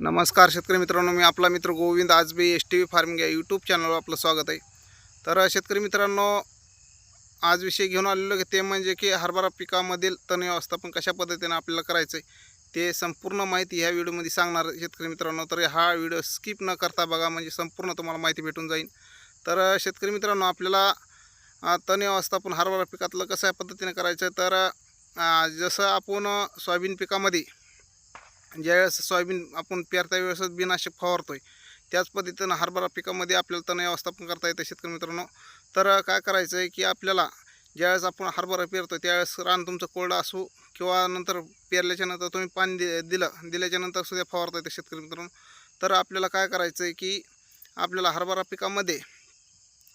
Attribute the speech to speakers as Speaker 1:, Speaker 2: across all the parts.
Speaker 1: नमस्कार शेतकरी मित्रांनो मी आपला मित्र Govind Ajbe S T V farming या यूट्यूब चॅनलवर आपलं स्वागत आहे. तर शेतकरी मित्रांनो आज विषय घेऊन आलेलो की ते म्हणजे की हरभरा पिकामधील तण व्यवस्थापन कशा पद्धतीने आपल्याला करायचं आहे ते संपूर्ण माहिती ह्या व्हिडिओमध्ये सांगणार आहे शेतकरी मित्रांनो. तर हा व्हिडिओ स्किप न करता बघा म्हणजे संपूर्ण तुम्हाला माहिती भेटून जाईल. तर शेतकरी मित्रांनो आपल्याला तण व्यवस्थापन हरभरा पिकातलं कशा पद्धतीने करायचं तर जसं आपण सोयाबीन पिकामध्ये ज्यावेळेस सोयाबीन आपण पेरता वेळेस बिनाशक फवारतोय त्याच पद्धतीनं हरभरा पिकामध्ये आपल्याला तण व्यवस्थापन करता येतं शेतकरी मित्रांनो. तर काय करायचं आहे की आपल्याला ज्यावेळेस आपण हरभरा पेरतो त्यावेळेस रान तुमचं कोरडं असू किंवा नंतर पेरल्याच्या नंतर तुम्ही पाणी दि दिलं दिल्याच्यानंतर सुद्धा फवारता येतं शेतकरी मित्रांनो. तर आपल्याला काय करायचं आहे की आपल्याला हरभरा पिकामध्ये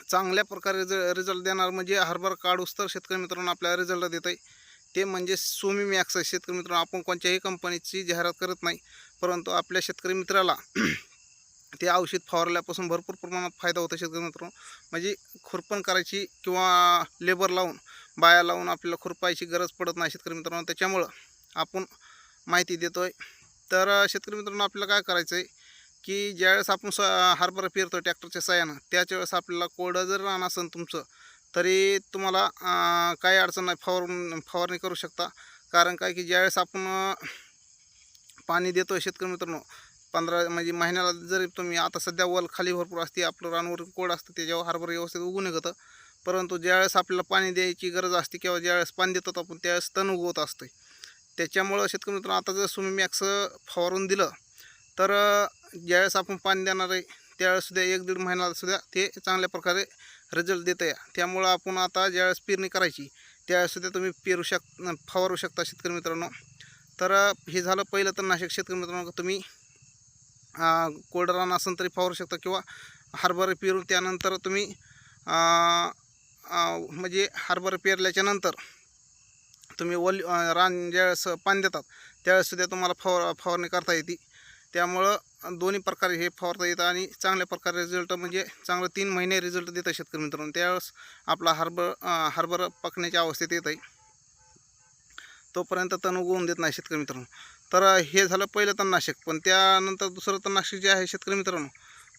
Speaker 1: चांगल्या प्रकारे रिझल्ट देणार म्हणजे हरभरा काढूस तर शेतकरी मित्रांनो आपल्याला रिझल्ट देत आहे ते म्हणजे सोमी मॅक्स आहे. शेतकरी मित्रांनो आपण कोणत्याही कंपनीची जाहिरात करत नाही परंतु आपल्या शेतकरी मित्राला ते औषध फवारल्यापासून भरपूर प्रमाणात फायदा होतो शेतकरी मित्रांनो. म्हणजे खुरपण करायची किंवा लेबर लावून बाया लावून आपल्याला खुरपायची गरज पडत नाही शेतकरी मित्रांनो. त्याच्यामुळं आपण माहिती देतो आहे तर शेतकरी मित्रांनो आपल्याला काय करायचं आहे की ज्यावेळेस आपण स हरभरा पेरतो ट्रॅक्टरच्या साह्यानं त्याच वेळेस आपल्याला कोरडं जर रान असेल तुमचं तरी तुम्हाला काही अडचण नाही. फवारून फवारणी करू शकता. कारण काय की ज्यावेळेस आपण पाणी देतो आहे शेतकरी मित्रांनो पंधरा म्हणजे महिन्याला जरी तुम्ही आता सध्या वल खाली भरपूर असते आपलं रानवर कोड असतं त्याच्यावर हरभर व्यवस्थित उगू निघतं परंतु ज्यावेळेस आपल्याला पाणी द्यायची गरज असते किंवा ज्यावेळेस पाणी देतो आपण त्यावेळेस तण उगवत असते. त्याच्यामुळं शेतकरी मित्रांनो आता जर सुमी मॅक्स फवारून दिलं तर ज्यावेळेस आपण पाणी देणार आहे त्यावेळेस सुद्धा एक दीड महिन्यालासुद्धा ते चांगल्या प्रकारे रिझल्ट देत आहे त्यामुळं आपण आता ज्यावेळेस पेरणी करायची त्यावेळेस सुद्धा तुम्ही पेरू शक फवारू शकता शेतकरी मित्रांनो. तर हे झालं पहिलं तर नाशिक शेतकरी मित्रांनो तुम्ही कोरडं रान असेल तरी फवारू शकता किंवा हरभरे पेरून त्यानंतर तुम्ही म्हणजे हरभरे पेरल्याच्या नंतर तुम्ही वल रान ज्यावेळेस पाणी देतात त्यावेळेस सुद्धा तुम्हाला फवार फवारणी करता येते. त्यामुळं दोन्ही प्रकारे हे फवारता येतं आणि चांगल्या प्रकारे रिझल्ट म्हणजे चांगलं तीन महिने रिझल्ट देतं शेतकरी मित्रांनो. त्यावेळेस आपला हरभर हरभर पकण्याच्या अवस्थेत येत आहे तोपर्यंत तण उगवून देत नाही शेतकरी मित्रांनो. तर हे झालं पहिलं तणनाशक. पण त्यानंतर दुसरं तणनाशक जे आहे शेतकरी मित्रांनो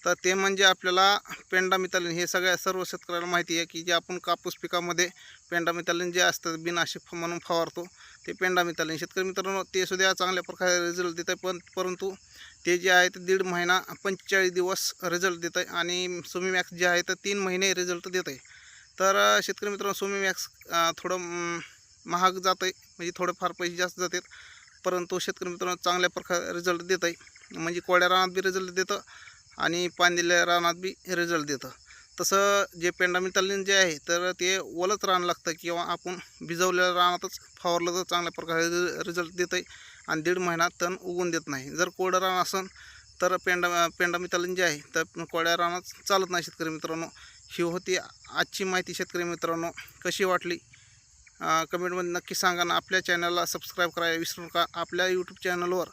Speaker 1: तर ते म्हणजे आपल्याला पेंडामितालिन हे सगळ्या सर्व शेतकऱ्याला माहिती आहे की जे आपण कापूस पिकामध्ये पेंडामितालीन जे असतं बिनाशक म्हणून फवारतो ते पेंडामितालिन शेतकरी मित्रांनो ते सुद्धा चांगल्या प्रकारे रिझल्ट देत आहे पण परंतु ते जे आहे ते दीड महिना पंचेचाळीस दिवस रिझल्ट देत आहे आणि सोमी मॅक्स जे आहे तर तीन महिने रिझल्ट देत आहे तर शेतकरी मित्रांनो सोमी मॅक्स थोडं महाग जातं आहे म्हणजे थोडेफार पैसे जास्त जातात परंतु शेतकरी मित्रांनो चांगल्या प्रकारे रिझल्ट देत आहे म्हणजे कोड्या रानात बी रिझल्ट देतं आणि पाणी दिलेल्या रानात बी रिझल्ट देतं. तसं जे पेंडामितालीन जे आहे तर ते ओलच रान लागतं किंवा आपण भिजवलेल्या रानातच फवारलं तर चांगल्या प्रकारे रिझल्ट देतं आहे आणि दीड महिना तण उगवून देत नाही. जर कोरडं रान असेल तर पेंडा पेंडामितालीन जे आहे तर कोड्या रानात चालत नाही शेतकरी मित्रांनो. ही होती आजची माहिती शेतकरी मित्रांनो. कशी वाटली? कमेंटमध्ये नक्की सांगा ना आपल्या चॅनलला सबस्क्राईब करायला विसरू नका. आपल्या यूट्यूब चॅनलवर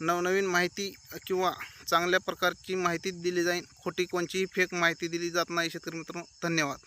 Speaker 1: नवनवीन माहिती किंवा चांगल्या प्रकारची माहिती दिली जाईल. खोटी कोणतीही फेक माहिती दिली जात नाही शेतकरी मित्रांनो. धन्यवाद.